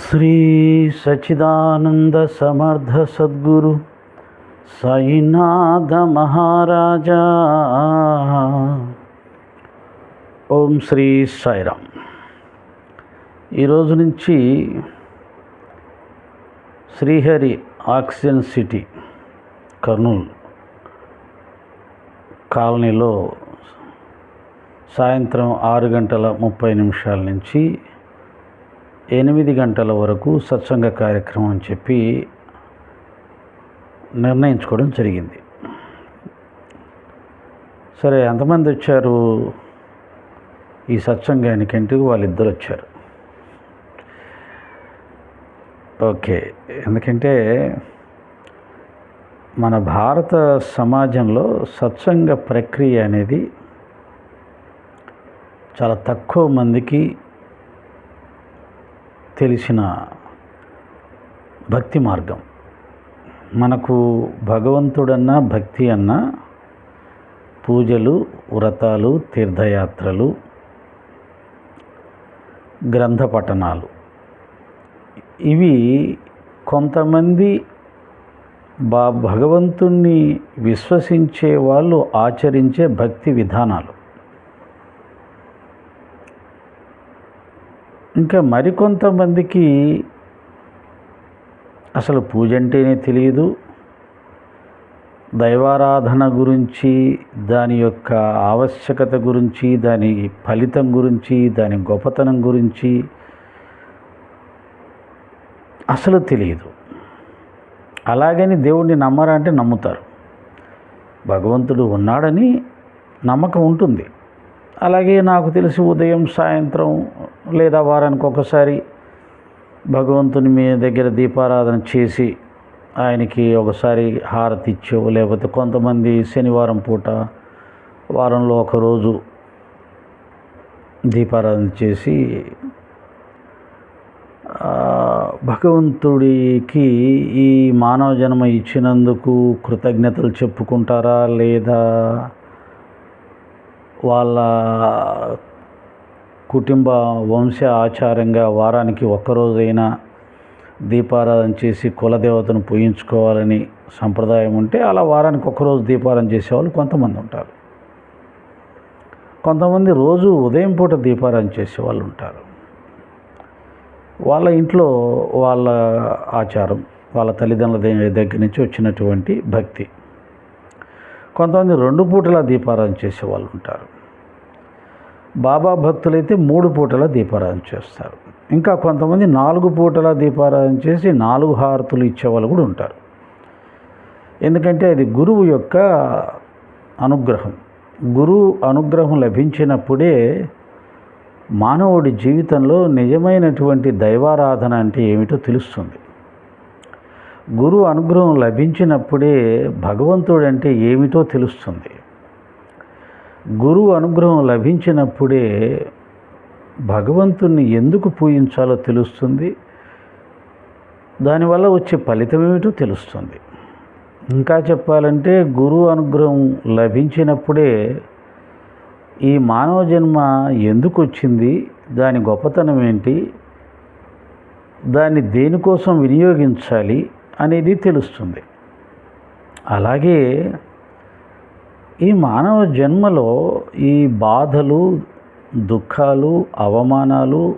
శ్రీ సచిదానంద సమర్థ సద్గురు సాయినాథ మహారాజా. ఓం శ్రీ సాయిరామ్. ఈరోజు నుంచి శ్రీహరి ఆక్సిజన్ సిటీ కర్నూలు కాలనీలో సాయంత్రం ఆరు గంటల ముప్పై నిమిషాల నుంచి ఎనిమిది గంటల వరకు సత్సంగ కార్యక్రమం అని చెప్పి నిర్ణయించుకోవడం జరిగింది. సరే ఎంతమంది వచ్చారు? ఈ సత్సంగానికి అంటే వాళ్ళిద్దరు వచ్చారు. ఓకే ఎందుకంటే మన భారత సమాజంలో సత్సంగ ప్రక్రియ అనేది చాలా తక్కువ మందికి తెలిసిన భక్తి మార్గం. మనకు భగవంతుడన్నా భక్తి అన్నా పూజలు వ్రతాలు తీర్థయాత్రలు గ్రంథ పఠనాలు. ఇవి కొంతమంది బా భగవంతుణ్ణి విశ్వసించే వాళ్ళు ఆచరించే భక్తి విధానాలు. ఇంకా మరికొంతమందికి అసలు పూజ అంటేనే తెలియదు. దైవారాధన గురించి దాని యొక్క ఆవశ్యకత గురించి దాని ఫలితం గురించి దాని గొప్పతనం గురించి అసలు తెలియదు. అలాగని దేవుణ్ణి నమ్మరా అంటే నమ్ముతారు. భగవంతుడు ఉన్నాడని నమ్మకం ఉంటుంది. అలాగే నాకు తెలిసి ఉదయం సాయంత్రం లేదా వారానికి ఒకసారి భగవంతుని మీ దగ్గర దీపారాధన చేసి ఆయనకి ఒకసారి హారతి ఇచ్చో లేకపోతే కొంతమంది శనివారం పూట వారంలో ఒకరోజు దీపారాధన చేసి భగవంతుడికి ఈ మానవ జన్మ ఇచ్చినందుకు కృతజ్ఞతలు చెప్పుకుంటారా లేదా వాళ్ళ కుటుంబ వంశ ఆచారంగా వారానికి ఒక్కరోజైనా దీపారాధన చేసి కులదేవతను పూజించుకోవాలని సంప్రదాయం ఉంటే అలా వారానికి ఒక్కరోజు దీపారాధన చేసేవాళ్ళు కొంతమంది ఉంటారు. కొంతమంది రోజు ఉదయం పూట దీపారాధన చేసేవాళ్ళు ఉంటారు. వాళ్ళ ఇంట్లో వాళ్ళ ఆచారం వాళ్ళ తల్లిదండ్రుల దగ్గర నుంచి వచ్చినటువంటి భక్తి. కొంతమంది రెండు పూటల దీపారాధన చేసే వాళ్ళు ఉంటారు. బాబా భక్తులైతే మూడు పూటల దీపారాధన చేస్తారు. ఇంకా కొంతమంది నాలుగు పూటల దీపారాధన చేసి నాలుగు హారతులు ఇచ్చేవాళ్ళు కూడా ఉంటారు. ఎందుకంటే అది గురువు యొక్క అనుగ్రహం. గురువు అనుగ్రహం లభించినప్పుడే మానవుడి జీవితంలో నిజమైనటువంటి దైవారాధన అంటే ఏమిటో తెలుస్తుంది. గురువు అనుగ్రహం లభించినప్పుడే భగవంతుడు అంటే ఏమిటో తెలుస్తుంది. గురువు అనుగ్రహం లభించినప్పుడే భగవంతుణ్ణి ఎందుకు పూజించాలో తెలుస్తుంది. దానివల్ల వచ్చే ఫలితం ఏమిటో తెలుస్తుంది. ఇంకా చెప్పాలంటే గురువు అనుగ్రహం లభించినప్పుడే ఈ మానవ జన్మ ఎందుకు వచ్చింది దాని గొప్పతనం ఏంటి దాన్ని దేనికోసం వినియోగించాలి అనేది తెలుస్తుంది. అలాగే ఈ మానవ జన్మలో ఈ బాధలు దుఃఖాలు అవమానాలు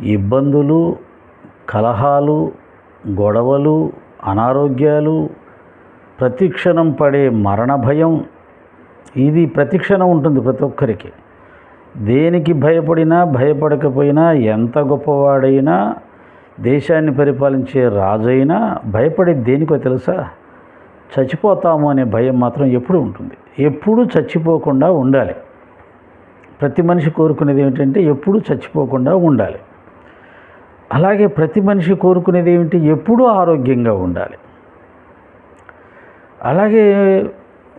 ఇబ్బందులు కలహాలు గొడవలు అనారోగ్యాలు ప్రతిక్షణం పడే మరణ భయం ఇది ప్రతిక్షణం ఉంటుంది ప్రతి ఒక్కరికి. దేనికి భయపడినా భయపడకపోయినా ఎంత గొప్పవాడైనా దేశాన్ని పరిపాలించే రాజైనా భయపడే దేనికో తెలుసా? చచ్చిపోతాము అనే భయం మాత్రం ఎప్పుడు ఉంటుంది. ఎప్పుడూ చచ్చిపోకుండా ఉండాలి. ప్రతి మనిషి కోరుకునేది ఏమిటంటే ఎప్పుడూ చచ్చిపోకుండా ఉండాలి. అలాగే ప్రతి మనిషి కోరుకునేది ఏమిటి? ఎప్పుడూ ఆరోగ్యంగా ఉండాలి. అలాగే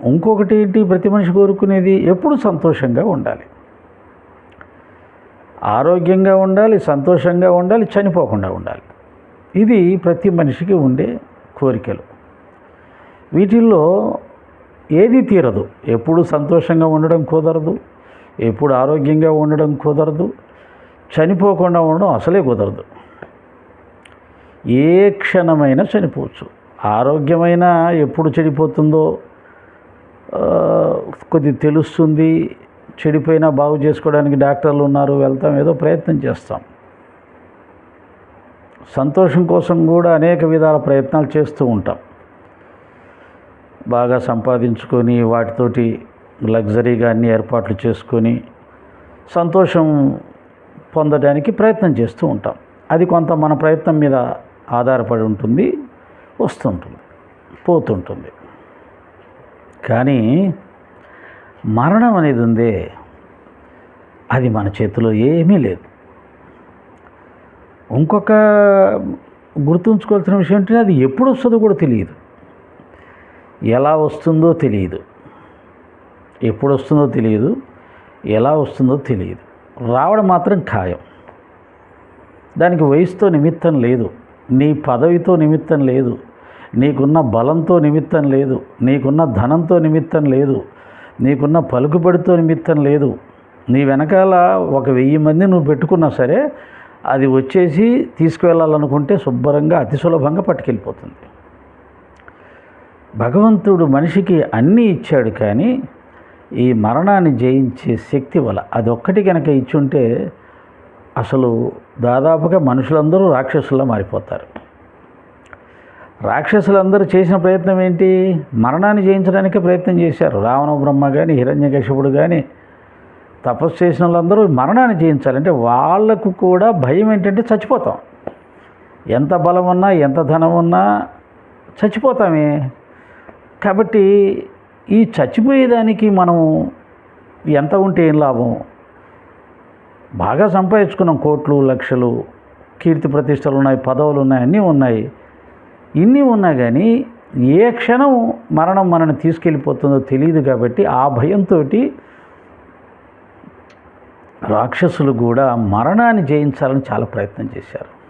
ఇంకొకటి ఏంటి? ప్రతి మనిషి కోరుకునేది ఎప్పుడు సంతోషంగా ఉండాలి. ఆరోగ్యంగా ఉండాలి సంతోషంగా ఉండాలి చనిపోకుండా ఉండాలి. ఇది ప్రతి మనిషికి ఉండే కోరికలు. వీటిల్లో ఏది తీరదు. ఎప్పుడు సంతోషంగా ఉండడం కుదరదు. ఎప్పుడు ఆరోగ్యంగా ఉండడం కుదరదు. చనిపోకుండా ఉండడం అసలే కుదరదు. ఏ క్షణమైనా చనిపోవచ్చు. ఆరోగ్యమైన ఎప్పుడు చెడిపోతుందో కొద్ది తెలుస్తుంది. చెడిపోయినా బాగు చేసుకోవడానికి డాక్టర్లు ఉన్నారు వెళ్తాం ఏదో ప్రయత్నం చేస్తాం. సంతోషం కోసం కూడా అనేక విధాల ప్రయత్నాలు చేస్తూ ఉంటాం. బాగా సంపాదించుకొని వాటితోటి లగ్జరీగా అన్ని ఏర్పాట్లు చేసుకొని సంతోషం పొందడానికి ప్రయత్నం చేస్తూ ఉంటాం. అది కొంత మన ప్రయత్నం మీద ఆధారపడి ఉంటుంది వస్తుంటుంది పోతుంటుంది. కానీ మరణం అనేది ఉందే అది మన చేతిలో ఏమీ లేదు. ఇంకొక గుర్తుంచుకోవాల్సిన విషయం ఏంటంటే అది ఎప్పుడు వస్తుందో కూడా తెలియదు. ఎలా వస్తుందో తెలియదు. ఎప్పుడు వస్తుందో తెలియదు. ఎలా వస్తుందో తెలియదు. రావడం మాత్రం ఖాయం. దానికి వయసుతో నిమిత్తం లేదు. నీ పదవితో నిమిత్తం లేదు. నీకున్న బలంతో నిమిత్తం లేదు. నీకున్న ధనంతో నిమిత్తం లేదు. నీకున్న పలుకుబడితో నిమిత్తం లేదు. నీ వెనకాల ఒక వెయ్యి మంది నువ్వు పెట్టుకున్నా సరే అది వచ్చేసి తీసుకువెళ్ళాలనుకుంటే శుభ్రంగా అతి సులభంగా పట్టుకెళ్ళిపోతుంది. భగవంతుడు మనిషికి అన్నీ ఇచ్చాడు కానీ ఈ మరణాన్ని జయించే శక్తి వల్ల అదొక్కటి కనుక ఇచ్చుంటే అసలు దాదాపుగా మనుషులందరూ రాక్షసుల్లా మారిపోతారు. రాక్షసులందరూ చేసిన ప్రయత్నం ఏంటి? మరణాన్ని జయించడానికే ప్రయత్నం చేశారు. రావణ బ్రహ్మ కానీ హిరణ్యకశిపుడు కానీ తపస్సు చేసిన వాళ్ళందరూ మరణాన్ని జయించాలంటే వాళ్ళకు కూడా భయం ఏంటంటే చచ్చిపోతాం. ఎంత బలం ఉన్నా ఎంత ధనం ఉన్నా చచ్చిపోతామే. కాబట్టి ఈ చచ్చిపోయేదానికి మనం ఎంత ఉంటే ఏం లాభం? బాగా సంపాదించుకున్నాం కోట్లు లక్షలు కీర్తి ప్రతిష్టలు ఉన్నాయి పదవులు ఉన్నాయి అన్నీ ఉన్నాయి. ఇన్ని ఉన్నా కానీ ఏ క్షణం మరణం మనల్ని తీసుకెళ్ళిపోతుందో తెలియదు కాబట్టి ఆ భయంతో రాక్షసులు కూడా మరణాన్ని జయించాలని చాలా ప్రయత్నం చేశారు.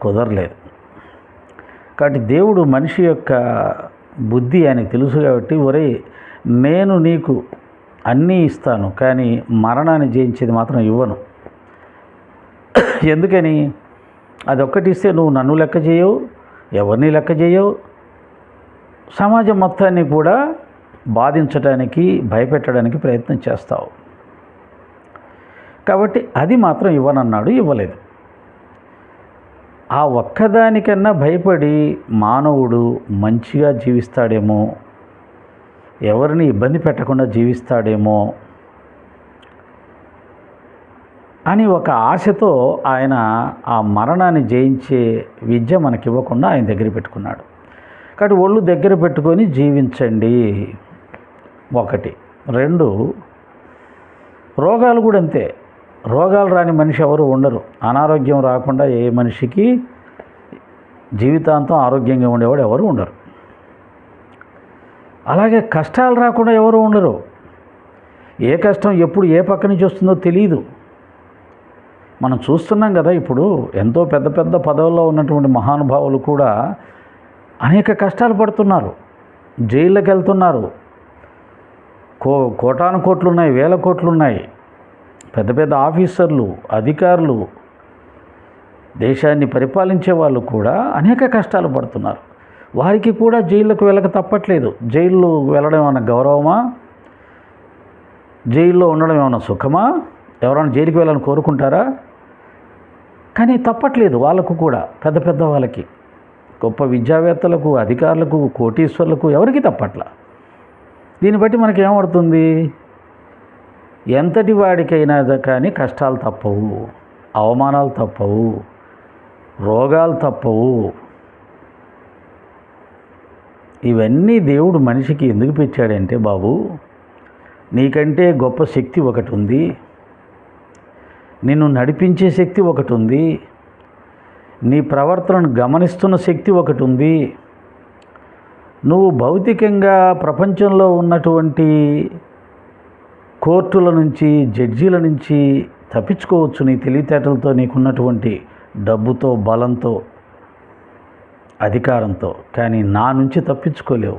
కుదరలేదు. కాబట్టి దేవుడు మనిషి యొక్క బుద్ధి ఆయనకు తెలుసు కాబట్టి ఒరే నేను నీకు అన్నీ ఇస్తాను కానీ మరణాన్ని జయించేది మాత్రం ఇవ్వను. ఎందుకని? అదొక్కటి ఇస్తే నువ్వు నన్ను లెక్క చేయవు ఎవరిని లెక్క చేయవు. సమాజం మొత్తాన్ని కూడా బాధించడానికి భయపెట్టడానికి ప్రయత్నం చేస్తావు. కాబట్టి అది మాత్రం ఇవ్వనన్నాడు ఇవ్వలేదు. ఆ ఒక్కదానికన్నా భయపడి మానవుడు మంచిగా జీవిస్తాడేమో ఎవరిని ఇబ్బంది పెట్టకుండా జీవిస్తాడేమో అని ఒక ఆశతో ఆయన ఆ మరణాన్ని జయించే విద్య మనకి ఇవ్వకుండా ఆయన దగ్గర పెట్టుకున్నాడు. కాబట్టి ఒళ్ళు దగ్గర పెట్టుకొని జీవించండి. ఒకటి. రెండు. రోగాలు కూడా అంతే. రోగాలు రాని మనిషి ఎవరు ఉండరు. అనారోగ్యం రాకుండా ఏ మనిషికి జీవితాంతం ఆరోగ్యంగా ఉండేవాడు ఎవరు ఉండరు. అలాగే కష్టాలు రాకుండా ఎవరు ఉండరు. ఏ కష్టం ఎప్పుడు ఏ పక్క నుంచి వస్తుందో తెలియదు మనం చూస్తున్నాం కదా ఇప్పుడు ఎంతో పెద్ద పెద్ద పదవుల్లో ఉన్నటువంటి మహానుభావులు కూడా అనేక కష్టాలు పడుతున్నారు. జైళ్ళకి వెళ్తున్నారు కో కోటాను కోట్లు ఉన్నాయి వేల కోట్లు ఉన్నాయి పెద్ద పెద్ద ఆఫీసర్లు అధికారులు దేశాన్ని పరిపాలించే వాళ్ళు కూడా అనేక కష్టాలు పడుతున్నారు. వారికి కూడా జైళ్ళకు వెళ్ళక తప్పట్లేదు. జైల్లో వెళ్ళడం ఏమైనా గౌరవమా? జైల్లో ఉండడం ఏమైనా సుఖమా? ఎవరైనా జైలుకి వెళ్ళాలని కోరుకుంటారా? కానీ తప్పట్లేదు వాళ్ళకు కూడా పెద్ద పెద్ద వాళ్ళకి. గొప్ప విద్యావేత్తలకు అధికారులకు కోటీశ్వర్లకు ఎవరికి తప్పట్ల. దీన్ని బట్టి మనకి ఏమవుతుంది ఎంతటి వాడికైనా కానీ కష్టాలు తప్పవు అవమానాలు తప్పవు రోగాలు తప్పవు. ఇవన్నీ దేవుడు మనిషికి ఎందుకు పెట్టాడంటే బాబు నీకంటే గొప్ప శక్తి ఒకటి ఉంది నిన్ను నడిపించే శక్తి ఒకటి ఉంది నీ ప్రవర్తనను గమనిస్తున్న శక్తి ఒకటి ఉంది నువ్వు భౌతికంగా ప్రపంచంలో ఉన్నటువంటి కోర్టుల నుంచి జడ్జీల నుంచి తప్పించుకోవచ్చు నీ తెలివితేటలతో నీకున్నటువంటి డబ్బుతో బలంతో అధికారంతో. కానీ నా నుంచి తప్పించుకోలేవు.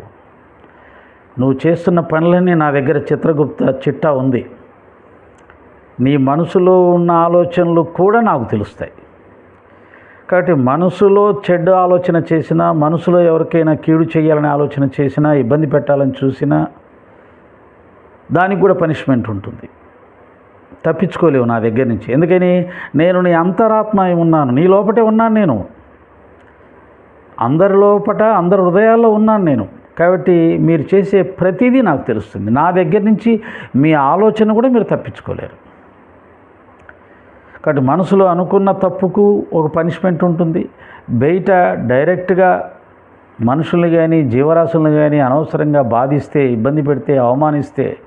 నువ్వు చేస్తున్న పనులన్నీ నా దగ్గర చిత్రగుప్త చిట్టా ఉంది. నీ మనసులో ఉన్న ఆలోచనలు కూడా నాకు తెలుస్తాయి. కాబట్టి మనసులో చెడ్డ ఆలోచన చేసినా మనసులో ఎవరికైనా కీడు చేయాలని ఆలోచన చేసినా ఇబ్బంది పెట్టాలని చూసినా దానికి కూడా పనిష్మెంట్ ఉంటుంది. తప్పించుకోలేవు నా దగ్గర నుంచి. ఎందుకని? నేను నీ అంతరాత్మ ఉన్నాను. నీ లోపటే ఉన్నాను నేను. అందరి లోపట అందరి హృదయాల్లో ఉన్నాను నేను. కాబట్టి మీరు చేసే ప్రతిదీ నాకు తెలుస్తుంది. నా దగ్గర నుంచి మీ ఆలోచన కూడా మీరు తప్పించుకోలేరు. కాబట్టి మనసులో అనుకున్న తప్పుకు ఒక పనిష్మెంట్ ఉంటుంది. బయట డైరెక్ట్గా మనుషుల్ని కానీ జీవరాశులను కానీ అనవసరంగా బాధిస్తే ఇబ్బంది పెడితే అవమానిస్తే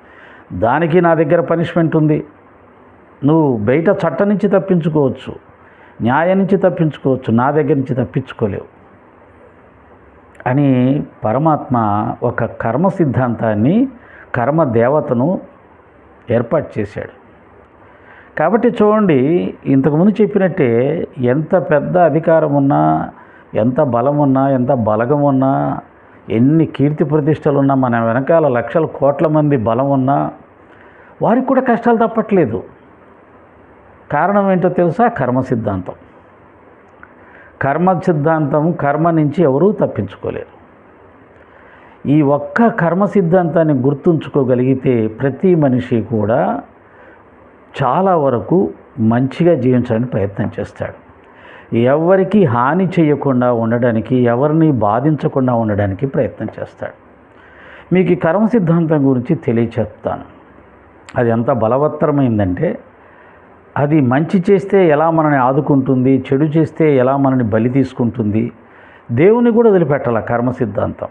దానికి నా దగ్గర పనిష్మెంట్ ఉంది. నువ్వు బయట చట్టం నుంచి తప్పించుకోవచ్చు. న్యాయం నుంచి తప్పించుకోవచ్చు. నా దగ్గర నుంచి తప్పించుకోలేవు. అని పరమాత్మ ఒక కర్మ సిద్ధాంతాన్ని కర్మ దేవతను ఏర్పాటు చేశాడు. కాబట్టి చూడండి ఇంతకుముందు చెప్పినట్టే ఎంత పెద్ద అధికారం ఉన్నా ఎంత బలం ఉన్నా ఎంత బలగం ఉన్నా ఎన్ని కీర్తి ప్రతిష్టలు ఉన్నా మన వెనకాల లక్షల కోట్ల మంది బలం ఉన్నా వారికి కూడా కష్టాలు తప్పట్లేదు. కారణం ఏంటో తెలుసా? కర్మ సిద్ధాంతం. కర్మ సిద్ధాంతం కర్మ నుంచి ఎవరూ తప్పించుకోలేరు. ఈ ఒక్క కర్మ సిద్ధాంతాన్ని గుర్తుంచుకోగలిగితే ప్రతి మనిషి కూడా చాలా వరకు మంచిగా జీవించడానికి ప్రయత్నం చేస్తాడు. ఎవరికి హాని చేయకుండా ఉండడానికి ఎవరిని బాధించకుండా ఉండడానికి ప్రయత్నం చేస్తాడు. మీకు ఈ కర్మ సిద్ధాంతం గురించి తెలియచేస్తాను. అది ఎంత బలవత్తరమైందంటే అది మంచి చేస్తే ఎలా మనని ఆదుకుంటుంది చెడు చేస్తే ఎలా మనని బలి తీసుకుంటుంది దేవుని కూడా వదిలిపెట్టాల కర్మ సిద్ధాంతం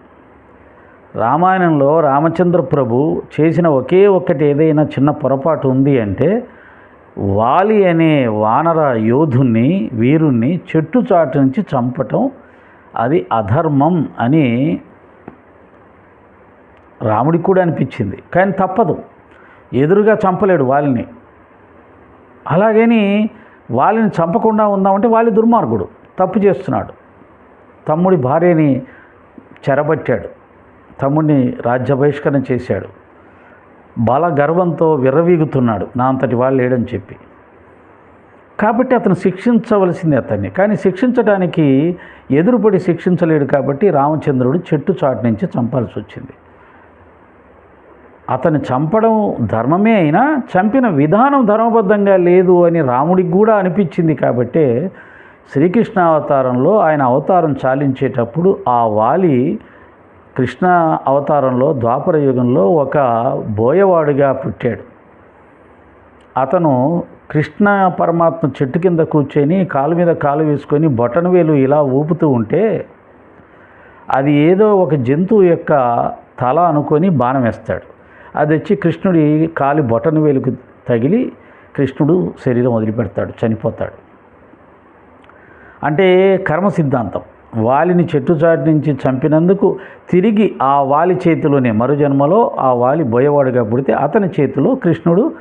రామాయణంలో రామచంద్ర ప్రభు చేసిన ఒకే ఒక్కటి ఏదైనా చిన్న పొరపాటు ఉంది అంటే వాలి అనే వానర యోధుణ్ణి వీరుణ్ణి చెట్టు చాటు నుంచి చంపటం అది అధర్మం అని రాముడికి కూడా అనిపించింది. కానీ తప్పదు. ఎదురుగా చంపలేడు వాళ్ళని. అలాగని వాళ్ళని చంపకుండా ఉందామంటే వాళ్ళ దుర్మార్గుడు తప్పు చేస్తున్నాడు. తమ్ముడి భార్యని చెరబట్టాడు తమ్ముడిని రాజ్య బహిష్కరణ చేశాడు. బల గర్వంతో విర్రవీగుతున్నాడు నా అంతటి వాళ్ళు లేడని చెప్పి. కాబట్టి అతను శిక్షించవలసింది అతన్ని. కానీ శిక్షించడానికి ఎదురుపడి శిక్షించలేడు కాబట్టి రామచంద్రుడు చెట్టు చాటు నుంచి చంపాల్సి వచ్చింది. అతను చంపడం ధర్మమే అయినా చంపిన విధానం ధర్మబద్ధంగా లేదు అని రాముడికి కూడా అనిపించింది కాబట్టే శ్రీకృష్ణ అవతారంలో ఆయన అవతారం చాలించేటప్పుడు ఆ వాలి కృష్ణ అవతారంలో ద్వాపర యుగంలో ఒక బోయవాడుగా పుట్టాడు. అతను కృష్ణ పరమాత్మ చెట్టు కింద కూర్చొని కాలు మీద కాలు వేసుకొని బొటనవేలు ఇలా ఊపుతూ ఉంటే అది ఏదో ఒక జంతువు యొక్క తల అనుకొని బాణం వేస్తాడు. అది వచ్చి కృష్ణుడి కాలి బొటను వేలుకు తగిలి కృష్ణుడు శరీరం వదిలిపెడతాడు చనిపోతాడు. అంటే కర్మ సిద్ధాంతం. వాలిని చెట్టు చాటు నుంచి చంపినందుకు తిరిగి ఆ వాలి చేతిలోనే మరు జన్మలో ఆ వాలి బోయవాడుగా పుడితే అతని చేతిలో కృష్ణుడు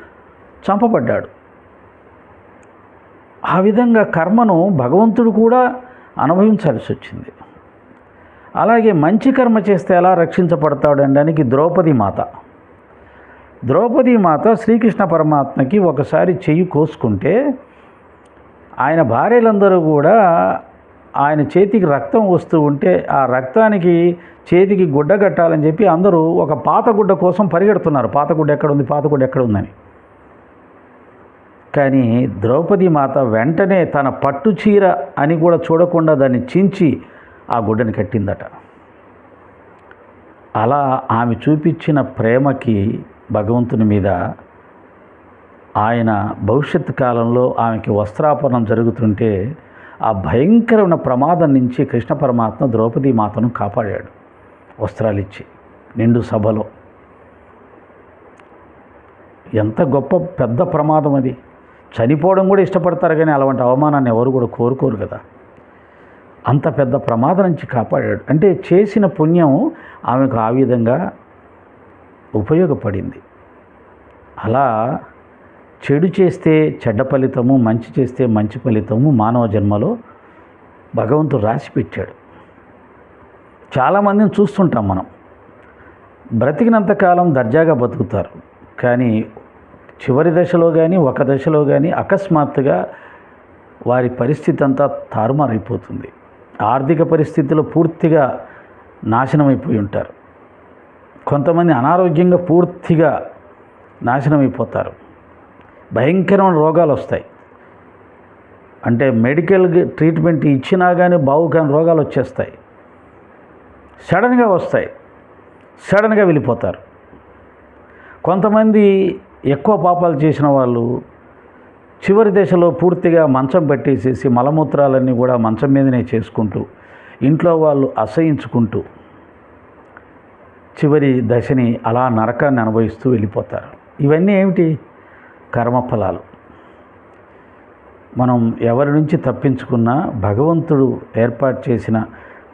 చంపబడ్డాడు. ఆ విధంగా కర్మను భగవంతుడు కూడా అనుభవించాల్సి వచ్చింది. అలాగే మంచి కర్మ చేస్తే ఎలా రక్షించబడతాడు అనడానికి ద్రౌపది మాత ద్రౌపది మాత శ్రీకృష్ణ పరమాత్మకి ఒకసారి చెయ్యి కోసుకుంటే ఆయన భార్యలందరూ కూడా ఆయన చేతికి రక్తం వస్తూ ఉంటే ఆ రక్తానికి చేతికి గుడ్డ కట్టాలని చెప్పి అందరూ ఒక పాత గుడ్డ కోసం పరిగెడుతున్నారు. పాత గుడ్డ ఎక్కడ ఉంది పాత గుడ్డ ఎక్కడ ఉందని కానీ ద్రౌపది మాత వెంటనే తన పట్టు చీర అని కూడా చూడకుండా దాన్ని చించి ఆ గుడ్డని కట్టిందట. అలా ఆమె చూపించిన ప్రేమకి భగవంతుని మీద ఆయన భవిష్యత్తు కాలంలో ఆమెకి వస్త్రాపరణం జరుగుతుంటే ఆ భయంకరమైన ప్రమాదం నుంచి కృష్ణ పరమాత్మ ద్రౌపది మాతను కాపాడాడు. వస్త్రాలు ఇచ్చి నిండు సభలో. ఎంత గొప్ప పెద్ద ప్రమాదం అది. చనిపోవడం కూడా ఇష్టపడతారు కానీ అలాంటి అవమానాన్ని ఎవరు కూడా కోరుకోరు కదా. అంత పెద్ద ప్రమాదం నుంచి కాపాడాడు. అంటే చేసిన పుణ్యం ఆమెకు ఆ విధంగా ఉపయోగపడింది. అలా చెడు చేస్తే చెడ్డ ఫలితము మంచి చేస్తే మంచి ఫలితము మానవ జన్మలో భగవంతుడు రాసి పెట్టాడు చాలామందిని చూస్తుంటాం మనం. బ్రతికినంతకాలం దర్జాగా బతుకుతారు. కానీ చివరి దశలో కానీ ఒక దశలో కానీ అకస్మాత్తుగా వారి పరిస్థితి అంతా తారుమారైపోతుంది. ఆర్థిక పరిస్థితిలో పూర్తిగా నాశనమైపోయి ఉంటారు. కొంతమంది అనారోగ్యంగా పూర్తిగా నాశనం అయిపోతారు భయంకరమైన రోగాలు వస్తాయి. అంటే మెడికల్ ట్రీట్మెంట్ ఇచ్చినా కానీ బాగు కాని రోగాలు వచ్చేస్తాయి. సడన్గా వస్తాయి. సడన్గా వెళ్ళిపోతారు. కొంతమంది ఎక్కువ పాపాలు చేసిన వాళ్ళు చివరి దశలో పూర్తిగా మంచం పెట్టేసేసి మలమూత్రాలన్నీ కూడా మంచం మీదనే చేసుకుంటూ ఇంట్లో వాళ్ళు అసహించుకుంటూ చివరి దశని అలా నరకాన్ని అనుభవిస్తూ వెళ్ళిపోతారు. ఇవన్నీ ఏమిటి? కర్మఫలాలు. మనం ఎవరి నుంచి తప్పించుకున్నా భగవంతుడు ఏర్పాటు చేసిన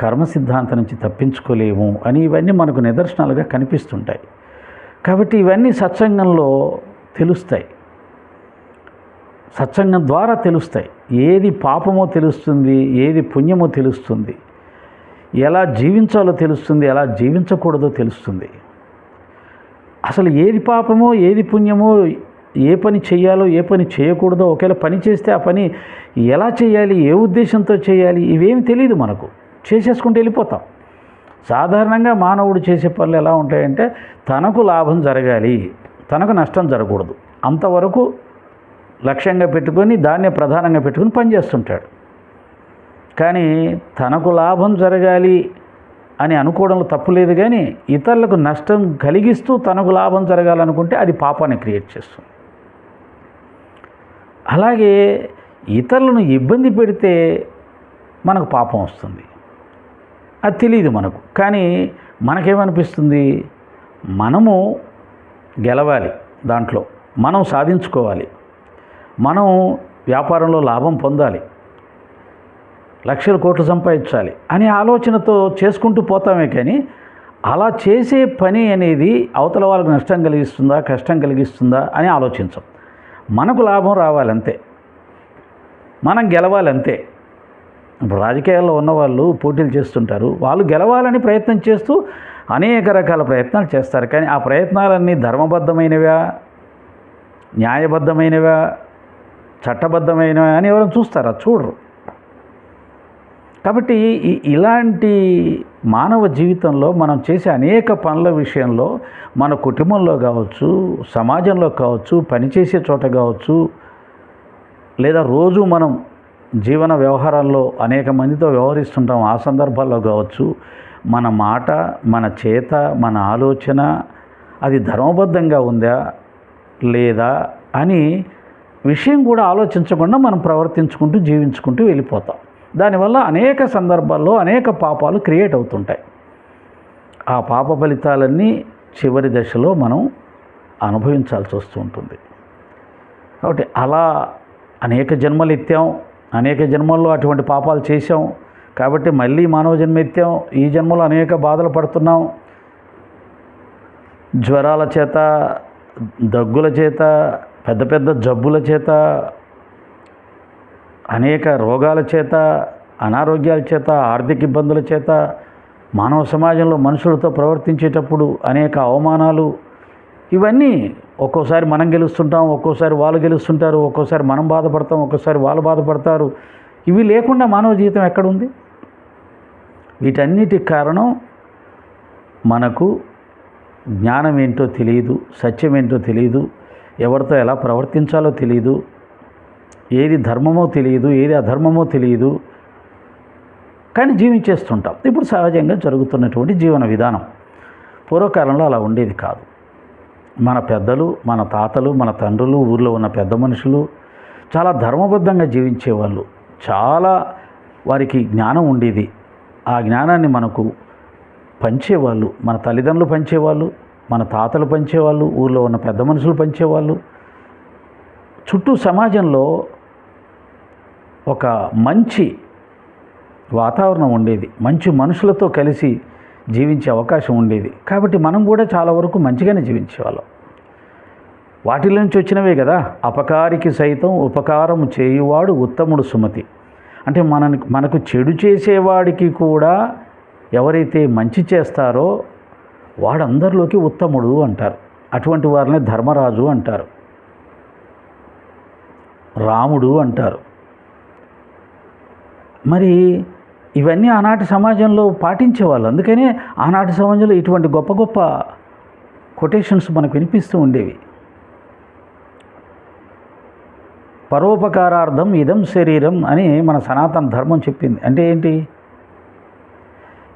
కర్మ సిద్ధాంతం నుంచి తప్పించుకోలేము అని ఇవన్నీ మనకు నిదర్శనాలుగా కనిపిస్తుంటాయి. కాబట్టి ఇవన్నీ సత్సంగంలో తెలుస్తాయి. సత్సంగం ద్వారా తెలుస్తాయి. ఏది పాపమో తెలుస్తుంది ఏది పుణ్యమో తెలుస్తుంది. ఎలా జీవించాలో తెలుస్తుంది ఎలా జీవించకూడదో తెలుస్తుంది. అసలు ఏది పాపమో ఏది పుణ్యమో ఏ పని చేయాలో ఏ పని చేయకూడదో ఒకవేళ పని చేస్తే ఆ పని ఎలా చేయాలి ఏ ఉద్దేశంతో చేయాలి ఇవేమి తెలియదు మనకు. చేసేసుకుంటూ వెళ్ళిపోతాం. సాధారణంగా మానవుడు చేసే పనులు ఎలా ఉంటాయంటే తనకు లాభం జరగాలి తనకు నష్టం జరగకూడదు. అంతవరకు లక్ష్యంగా పెట్టుకొని దాన్నే ప్రధానంగా పెట్టుకొని పనిచేస్తుంటాడు కానీ తనకు లాభం జరగాలి అని అనుకోవడంలో తప్పు లేదు కానీ ఇతరులకు నష్టం కలిగిస్తూ తనకు లాభం జరగాలనుకుంటే అది పాపాన్ని క్రియేట్ చేస్తుంది. అలాగే ఇతరులను ఇబ్బంది పెడితే మనకు పాపం వస్తుంది. అది తెలియదు మనకు. కానీ మనకేమనిపిస్తుంది? మనము గెలవాలి దాంట్లో. మనం సాధించుకోవాలి. మనం వ్యాపారంలో లాభం పొందాలి. లక్షల కోట్లు సంపాదించాలి అనే ఆలోచనతో చేసుకుంటూ పోతామే కానీ అలా చేసే పని అనేది అవతల వాళ్ళకు నష్టం కలిగిస్తుందా కష్టం కలిగిస్తుందా అని ఆలోచించం. మనకు లాభం రావాలంతే. మనం గెలవాలంతే. ఇప్పుడు రాజకీయాల్లో ఉన్నవాళ్ళు పోటీలు చేస్తుంటారు. వాళ్ళు గెలవాలని ప్రయత్నం చేస్తూ అనేక రకాల ప్రయత్నాలు చేస్తారు. కానీ ఆ ప్రయత్నాలన్నీ ధర్మబద్ధమైనవా? న్యాయబద్ధమైనవా? చట్టబద్ధమైనవా అని ఎవరైనా చూస్తారా? చూడరు. కాబట్టి ఈ- ఇలాంటి మానవ జీవితంలో మనం చేసే అనేక పనుల విషయంలో మన కుటుంబంలో కావచ్చు సమాజంలో కావచ్చు పనిచేసే చోట కావచ్చు లేదా రోజు మనం జీవన వ్యవహారాల్లో అనేక మందితో వ్యవహరిస్తుంటాం. ఆ సందర్భాల్లో కావచ్చు మన మాట మన చేత మన ఆలోచన అది ధర్మబద్ధంగా ఉందా లేదా అని విషయం కూడా ఆలోచించకుండా మనం ప్రవర్తించుకుంటూ జీవించుకుంటూ వెళ్ళిపోతాం. దానివల్ల అనేక సందర్భాల్లో అనేక పాపాలు క్రియేట్ అవుతుంటాయి. ఆ పాప ఫలితాలన్నీ చివరి దశలో మనం అనుభవించాల్సి వస్తూ ఉంటుంది. కాబట్టి అలా అనేక జన్మలు ఎత్తాం అనేక జన్మల్లో అటువంటి పాపాలు చేశాం కాబట్టి మళ్ళీ మానవ జన్మ ఎత్తాం ఈ జన్మలో అనేక బాధలు పడుతున్నాం. జ్వరాల చేత దగ్గుల చేత పెద్ద పెద్ద జబ్బుల చేత అనేక రోగాల చేత అనారోగ్యాల చేత ఆర్థిక ఇబ్బందుల చేత మానవ సమాజంలో మనుషులతో ప్రవర్తించేటప్పుడు అనేక అవమానాలు ఇవన్నీ ఒక్కోసారి మనం గెలుస్తుంటాం ఒక్కోసారి వాళ్ళు గెలుస్తుంటారు ఒక్కోసారి మనం బాధపడతాం ఒక్కోసారి వాళ్ళు బాధపడతారు. ఇవి లేకుండా మానవ జీవితం ఎక్కడుంది? వీటన్నిటికి కారణం మనకు జ్ఞానం ఏంటో తెలియదు సత్యం ఏంటో తెలియదు ఎవరితో ఎలా ప్రవర్తించాలో తెలియదు ఏది ధర్మమో తెలియదు ఏది అధర్మమో తెలియదు. కానీ జీవించేస్తుంటాం. ఇప్పుడు సహజంగా జరుగుతున్నటువంటి జీవన విధానం. పూర్వకాలంలో అలా ఉండేది కాదు. మన పెద్దలు మన తాతలు మన తండ్రులు ఊర్లో ఉన్న పెద్ద మనుషులు చాలా ధర్మబద్ధంగా జీవించేవాళ్ళు. చాలా వారికి జ్ఞానం ఉండేది. ఆ జ్ఞానాన్ని మనకు పంచేవాళ్ళు. మన తల్లిదండ్రులు పంచేవాళ్ళు మన తాతలు పంచేవాళ్ళు ఊళ్ళో ఉన్న పెద్ద మనుషులు పంచేవాళ్ళు. చుట్టూ సమాజంలో ఒక మంచి వాతావరణం ఉండేది. మంచి మనుషులతో కలిసి జీవించే అవకాశం ఉండేది. కాబట్టి మనం కూడా చాలా వరకు మంచిగానే జీవించేవాళ్ళం. వాటిలో నుంచి వచ్చినవే కదా. అపకారికి సైతం ఉపకారం చేయువాడు ఉత్తముడు సుమతి. అంటే మన మనకు చెడు చేసేవాడికి కూడా ఎవరైతే మంచి చేస్తారో వాడందరిలోకి ఉత్తముడు అంటారు. అటువంటి వారిని ధర్మరాజు అంటారు. రాముడు అంటారు. మరి ఇవన్నీ ఆనాటి సమాజంలో పాటించేవాళ్ళు. అందుకనే ఆనాటి సమాజంలో ఇటువంటి గొప్ప గొప్ప కొటేషన్స్ మనకు వినిపిస్తూ ఉండేవి. పరోపకారార్థం ఇదం శరీరం అని మన సనాతన ధర్మం చెప్పింది. అంటే ఏంటి?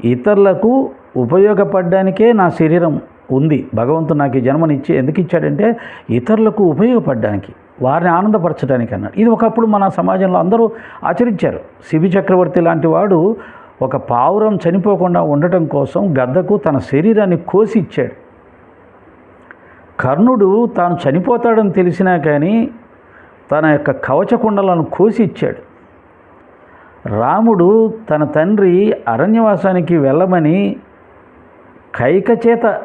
ఇతరులకు ఉపయోగపడడానికే నా శరీరం ఉంది. భగవంతుడు నాకు ఈ జన్మనిచ్చి ఎందుకు ఇచ్చాడంటే ఇతరులకు ఉపయోగపడడానికి. వారిని ఆనందపరచడానికి అన్నాడు. ఇది ఒకప్పుడు మన సమాజంలో అందరూ ఆచరించారు. శిబి చక్రవర్తి లాంటి వాడు ఒక పావురం చనిపోకుండా ఉండటం కోసం గద్దకు తన శరీరాన్ని కోసి ఇచ్చాడు. కర్ణుడు తాను చనిపోతాడని తెలిసినా కానీ తన యొక్క కవచకుండలను కోసి ఇచ్చాడు. రాముడు తన తండ్రి అరణ్యవాసానికి వెళ్ళమని కైక చేత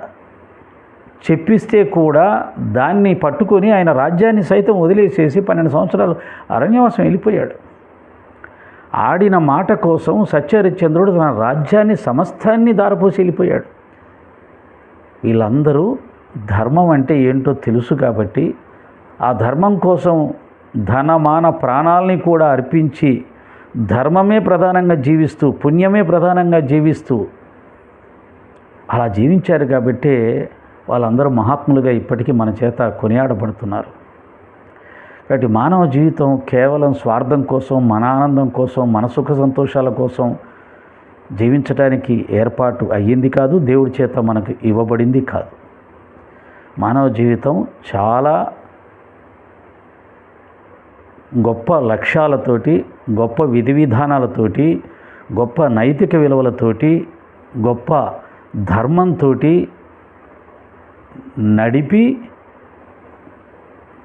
చెప్పిస్తే కూడా దాన్ని పట్టుకొని ఆయన రాజ్యాన్ని సైతం వదిలేసేసి పన్నెండు సంవత్సరాలు అరణ్యవాసం వెళ్ళిపోయాడు. ఆడిన మాట కోసం సత్యహరిశ్చంద్రుడు తన రాజ్యాన్ని సమస్తాన్ని దారపోసి వెళ్ళిపోయాడు. వీళ్ళందరూ ధర్మం అంటే ఏంటో తెలుసు కాబట్టి ఆ ధర్మం కోసం ధనమాన ప్రాణాలని కూడా అర్పించి ధర్మమే ప్రధానంగా జీవిస్తూ పుణ్యమే ప్రధానంగా జీవిస్తూ అలా జీవించారు కాబట్టే వాళ్ళందరూ మహాత్ములుగా ఇప్పటికీ మన చేత కొనియాడబడుతున్నారు. కాబట్టి మానవ జీవితం కేవలం స్వార్థం కోసం మన ఆనందం కోసం మన సుఖ సంతోషాల కోసం జీవించడానికి ఏర్పాటు అయ్యింది కాదు దేవుడి చేత మనకు ఇవ్వబడింది కాదు. మానవ జీవితం చాలా గొప్ప లక్ష్యాలతోటి గొప్ప విధి విధానాలతోటి గొప్ప నైతిక విలువలతోటి గొప్ప ధర్మంతో నడిపి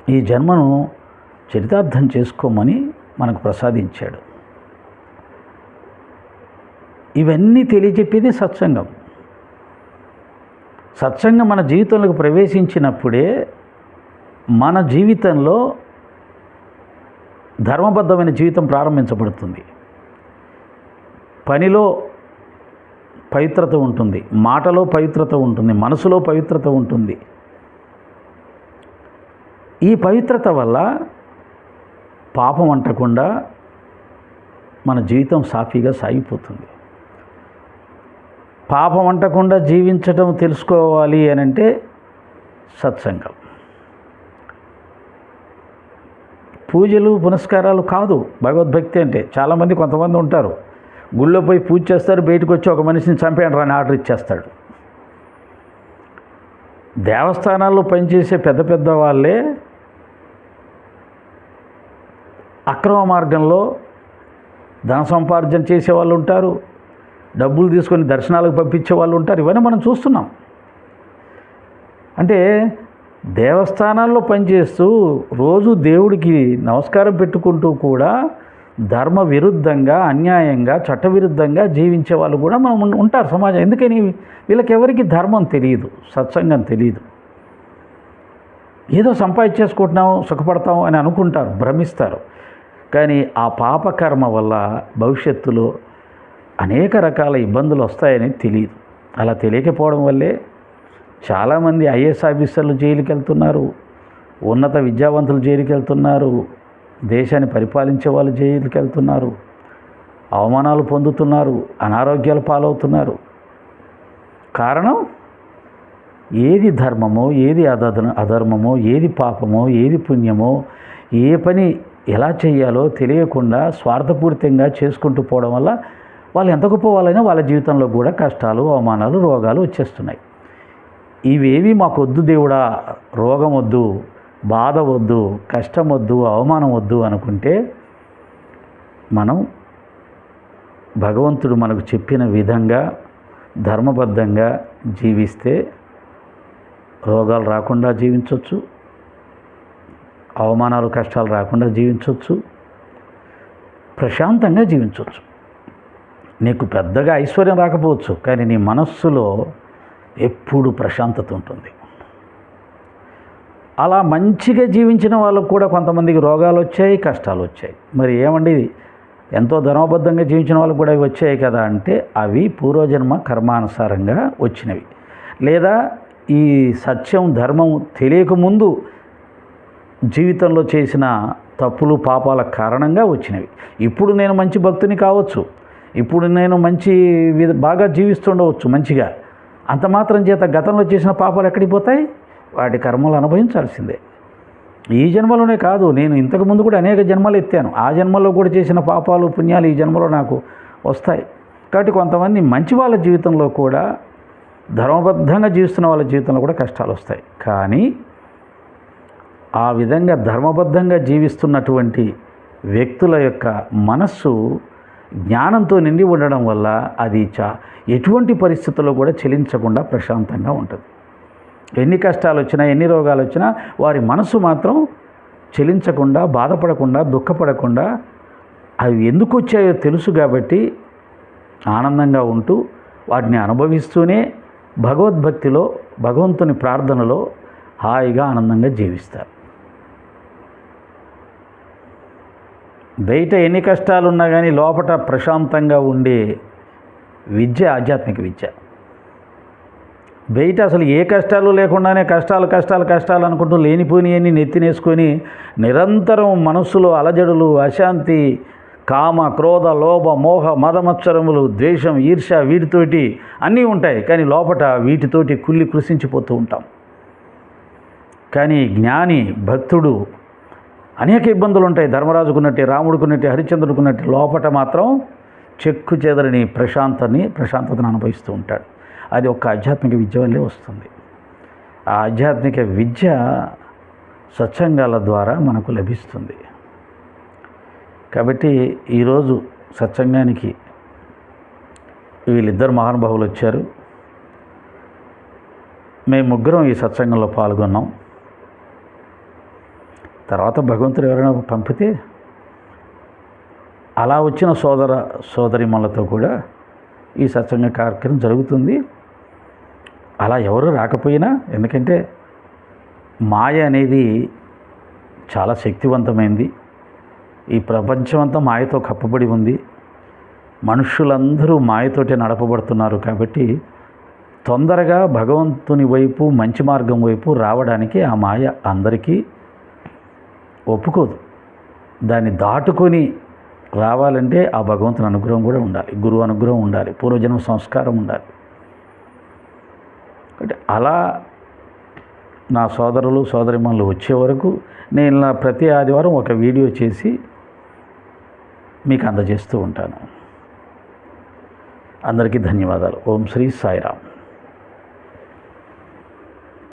ఈ జన్మను చరితార్థం చేసుకోమని మనకు ప్రసాదించాడు. ఇవన్నీ తెలియజెప్పేది సత్సంగం. సత్సంగం మన జీవితంలోకి ప్రవేశించినప్పుడే మన జీవితంలో ధర్మబద్ధమైన జీవితం ప్రారంభించబడుతుంది. పనిలో పవిత్రత ఉంటుంది. మాటలో పవిత్రత ఉంటుంది. మనసులో పవిత్రత ఉంటుంది. ఈ పవిత్రత వల్ల పాపం అంటకుండా మన జీవితం సాఫీగా సాగిపోతుంది. పాపం అంటకుండా జీవించడం తెలుసుకోవాలి అని అంటే సత్సంగం. పూజలు పునస్కారాలు కాదు. భగవద్భక్తి అంటే చాలామంది కొంతమంది ఉంటారు. గుళ్ళో పోయి పూజ చేస్తారు బయటకు వచ్చి ఒక మనిషిని చంపేయండి రాని ఆర్డర్ ఇచ్చేస్తాడు. దేవస్థానాల్లో పనిచేసే పెద్ద పెద్ద వాళ్ళే అక్రమ మార్గంలో ధన సంపార్జన చేసే వాళ్ళు ఉంటారు డబ్బులు తీసుకొని దర్శనాలకు పంపించే వాళ్ళు ఉంటారు ఇవన్నీ మనం చూస్తున్నాం. అంటే దేవస్థానాల్లో పనిచేస్తూ రోజు దేవుడికి నమస్కారం పెట్టుకుంటూ కూడా ధర్మ విరుద్ధంగా అన్యాయంగా చట్టవిరుద్ధంగా జీవించే వాళ్ళు కూడా మనం ఉంటారు సమాజం. ఎందుకని? వీళ్ళకి ఎవరికి ధర్మం తెలియదు సత్సంగం తెలియదు. ఏదో సంపాదించేసుకుంటున్నాం సుఖపడతాం అని అనుకుంటారు భ్రమిస్తారు. కానీ ఆ పాపకర్మ వల్ల భవిష్యత్తులో అనేక రకాల ఇబ్బందులు వస్తాయని తెలియదు. అలా తెలియకపోవడం వల్లే చాలామంది ఐఏఎస్ ఆఫీసర్లు జైలుకి వెళ్తున్నారు ఉన్నత విద్యావంతులు జైలుకి వెళ్తున్నారు దేశాన్ని పరిపాలించే వాళ్ళు జైలుకి వెళ్తున్నారు. అవమానాలు పొందుతున్నారు. అనారోగ్యాలు పాలవుతున్నారు. కారణం? ఏది ధర్మమో ఏది అధ అధర్మమో ఏది పాపమో ఏది పుణ్యమో ఏ పని ఎలా చేయాలో తెలియకుండా స్వార్థపూరితంగా చేసుకుంటూ పోవడం వల్ల వాళ్ళు ఎంత గొప్ప వాళ్ళైనా వాళ్ళ జీవితంలో కూడా కష్టాలు అవమానాలు రోగాలు వచ్చేస్తున్నాయి. ఇవేవి మాకు వద్దు దేవుడా? రోగం వద్దు. బాధ వద్దు కష్టం వద్దు అవమానం వద్దు అనుకుంటే మనం భగవంతుడు మనకు చెప్పిన విధంగా ధర్మబద్ధంగా జీవిస్తే రోగాలు రాకుండా జీవించవచ్చు అవమానాలు కష్టాలు రాకుండా జీవించవచ్చు ప్రశాంతంగా జీవించవచ్చు నీకు పెద్దగా ఐశ్వర్యం రాకపోవచ్చు కానీ నీ మనస్సులో ఎప్పుడు ప్రశాంతత ఉంటుంది. అలా మంచిగా జీవించిన వాళ్ళకు కూడా కొంతమందికి రోగాలు వచ్చాయి కష్టాలు వచ్చాయి. మరి ఏమండి ఎంతో ధర్మబద్ధంగా జీవించిన వాళ్ళకు కూడా అవి వచ్చాయి కదా అంటే అవి పూర్వజన్మ కర్మానుసారంగా వచ్చినవి. లేదా ఈ సత్యం ధర్మం తెలియకముందు జీవితంలో చేసిన తప్పులు పాపాల కారణంగా వచ్చినవి. ఇప్పుడు నేను మంచి భక్తుని కావచ్చు. ఇప్పుడు నేను మంచి విధ బాగా జీవిస్తుండవచ్చు మంచిగా. అంత మాత్రం చేత గతంలో చేసిన పాపాలు ఎక్కడికి పోతాయి? వాటి కర్మలు అనుభవించాల్సిందే. ఈ జన్మలోనే కాదు నేను ఇంతకు ముందు కూడా అనేక జన్మలు ఎత్తాను. ఆ జన్మలో కూడా చేసిన పాపాలు పుణ్యాలు ఈ జన్మలో నాకు వస్తాయి. కాబట్టి కొంతమంది మంచి వాళ్ళ జీవితంలో కూడా ధర్మబద్ధంగా జీవిస్తున్న వాళ్ళ జీవితంలో కూడా కష్టాలు వస్తాయి. కానీ ఆ విధంగా ధర్మబద్ధంగా జీవిస్తున్నటువంటి వ్యక్తుల యొక్క మనస్సు జ్ఞానంతో నిండి ఉండడం వల్ల అది చా ఎటువంటి పరిస్థితుల్లో కూడా చెలించకుండా ప్రశాంతంగా ఉంటుంది. ఎన్ని కష్టాలు వచ్చినా ఎన్ని రోగాలు వచ్చినా వారి మనసు మాత్రం చెలించకుండా బాధపడకుండా దుఃఖపడకుండా అవి ఎందుకు వచ్చాయో తెలుసు కాబట్టి ఆనందంగా ఉంటూ వాటిని అనుభవిస్తూనే భగవద్భక్తిలో భగవంతుని ప్రార్థనలో హాయిగా ఆనందంగా జీవిస్తారు. బయట ఎన్ని కష్టాలు ఉన్నా కానీ లోపల ప్రశాంతంగా ఉండే విద్య ఆధ్యాత్మిక విద్య. బయట అసలు ఏ కష్టాలు లేకుండానే కష్టాలు కష్టాలు కష్టాలు అనుకుంటూ లేనిపోనియని నెత్తినేసుకొని నిరంతరం మనస్సులో అలజడులు అశాంతి కామ క్రోధ లోభ మోహ మదమత్సరములు ద్వేషం ఈర్ష్య వీటితోటి అన్నీ ఉంటాయి. కానీ లోపట వీటితోటి కుళ్ళి కృషించిపోతూ ఉంటాం. కానీ జ్ఞాని భక్తుడు అనేక ఇబ్బందులు ఉంటాయి ధర్మరాజుకున్నట్టు రాముడుకున్నట్టు హరిచంద్రుడుకున్నట్టు లోపట మాత్రం చెక్కు చెదరని ప్రశాంతని ప్రశాంతతను అనుభవిస్తూ ఉంటాడు. అది ఒక ఆధ్యాత్మిక విద్య వల్లే వస్తుంది. ఆ ఆధ్యాత్మిక విద్య సత్సంగాల ద్వారా మనకు లభిస్తుంది. కాబట్టి ఈరోజు సత్సంగానికి వీళ్ళిద్దరు మహానుభావులు వచ్చారు. మేము ముగ్గురం ఈ సత్సంగంలో పాల్గొన్నాం. తర్వాత భగవంతుడు ఎవరైనా పంపితే అలా వచ్చిన సోదర సోదరిమలతో కూడా ఈ సత్సంగ కార్యక్రమం జరుగుతుంది. అలా ఎవరు రాకపోయినా ఎందుకంటే మాయ అనేది చాలా శక్తివంతమైంది. ఈ ప్రపంచం అంతా మాయతో కప్పబడి ఉంది. మనుషులందరూ మాయతోటే నడపబడుతున్నారు కాబట్టి తొందరగా భగవంతుని వైపు మంచి మార్గం వైపు రావడానికి ఆ మాయ అందరికీ ఒప్పుకోదు. దాన్ని దాటుకొని రావాలంటే ఆ భగవంతుని అనుగ్రహం కూడా ఉండాలి. గురువు అనుగ్రహం ఉండాలి. పూర్వజన్మ సంస్కారం ఉండాలి. అంటే అలా నా సోదరులు సోదరిమణులు వచ్చే వరకు నేను నా ప్రతి ఆదివారం ఒక వీడియో చేసి మీకు అందజేస్తూ ఉంటాను. అందరికీ ధన్యవాదాలు. ఓం శ్రీ సాయిరామ్.